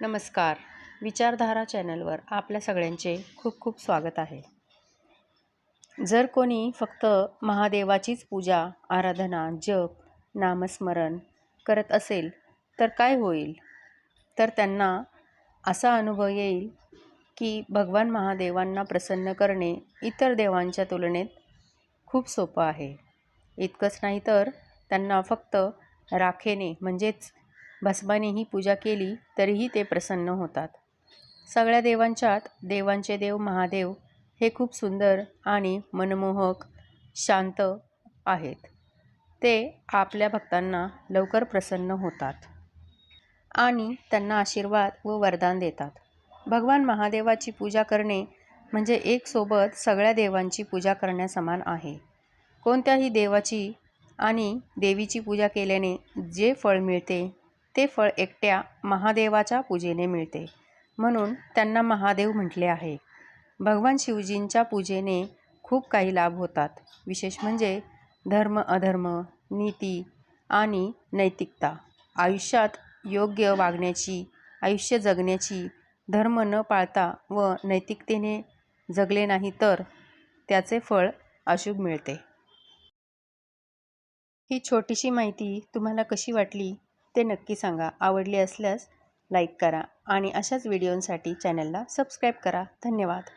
नमस्कार. विचारधारा चॅनलवर आपल्या सगळ्यांचे खूप खूप स्वागत आहे. जर कोणी फक्त महादेवाचीच पूजा आराधना जप नामस्मरण करत असेल तर काय होईल? तर त्यांना असा अनुभव येईल की भगवान महादेवांना प्रसन्न करणे इतर देवांच्या तुलनेत खूप सोपं आहे. इतकंच नाही तर त्यांना फक्त राखेने म्हणजेच भस्मानेही पूजा केली तरीही ते प्रसन्न होतात. सगळ्या देवांच्यात देवांचे देव महादेव हे खूप सुंदर आणि मनमोहक शांत आहेत. ते आपल्या भक्तांना लवकर प्रसन्न होतात आणि त्यांना आशीर्वाद व वरदान देतात. भगवान महादेवाची पूजा करणे म्हणजे एक सोबत सगळ्या देवांची पूजा करण्यासमान आहे. कोणत्याही देवाची आणि देवीची पूजा केल्याने जे फळ मिळते ते फळ एकट्या महादेवाच्या पूजेने मिळते. म्हणून त्यांना महादेव म्हटले आहे. भगवान शिवजींच्या पूजेने खूप काही लाभ होतात. विशेष म्हणजे धर्म अधर्म नीती आणि नैतिकता. आयुष्यात योग्य वागण्याची आयुष्य जगण्याची धर्म न पाळता व नैतिकतेने जगले नाही तर त्याचे फळ अशुभ मिळते. ही छोटीशी माहिती तुम्हाला कशी वाटली? ते नक्की सांगा. आवडली असल्यास लाईक करा आणि अशाच व्हिडिओंसाठी चॅनलला सबस्क्राईब करा. धन्यवाद.